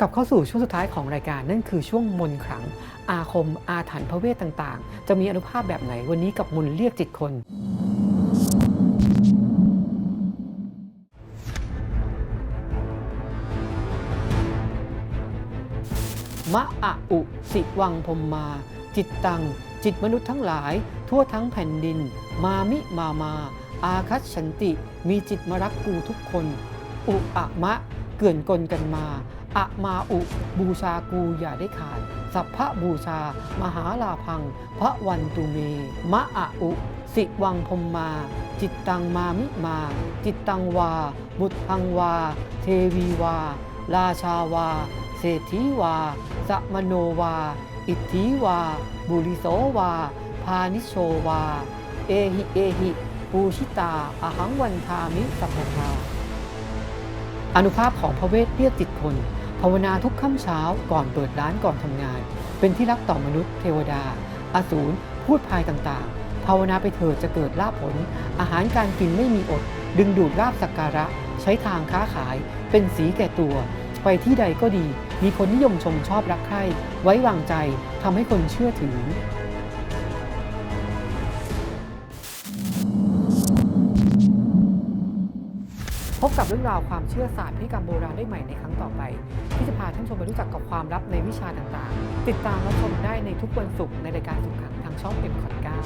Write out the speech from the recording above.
กลับเข้าสู่ช่วงสุดท้ายของรายการนั่นคือช่วงมนขลัง อาคมอาถรรพ์พระเวทต่างๆ จะมีอนุภาพแบบไหนวันนี้กับมนเรียกจิตคน มะอะอุสิวังพรมมา จิตตัง จิตมนุษย์ทั้งหลาย ทั่วทั้งแผ่นดิน มามิมามา อาคัตฉันติ มีจิตมารักกูทุกคน อุอะมะ เกื่อนกลกันมา อะมาอุบูชากูอย่าได้ขาด สัพพะบูชา มหาลาพัง พระวันตุเม มะอะอุ สิวังพมมา จิตตังมามิมา จิตตังวา บุตพังวา เทวีวา ราชาวา เศรษฐีวา สมโนวา อิทธิวา บุริโสวา พานิโชวา เอหิเอหิปูชิตาอหังวันทามิสัพพาอนุภาพของพระเวทเรียกจิตคน ภาวนาทุกค่ำเช้าก่อนเปิดร้านก่อนทำงาน เป็นที่รักต่อมนุษย์เทวดา อสูรพูดพายต่างๆ ภาวนาไปเถิดจะเกิดลาภผล อาหารการกินไม่มีอด ดึงดูดลาบสักการะ ใช้ทางค้าขาย เป็นสีแก่ตัว ไปที่ใดก็ดี มีคนนิยมชมชอบรักใคร่ไว้วางใจทำให้คนเชื่อถือ พบกับเรื่องราวความเชื่อศาสตร์พิกรรมโบราณได้ใหม่ในครั้งต่อไป ที่จะพาท่านชมไปรู้จักกับความลับในวิชาต่างๆ ติดตามรับชมได้ในทุกวันศุกร์ในรายการสุขขังทางช่องเอ็มคอดเก้า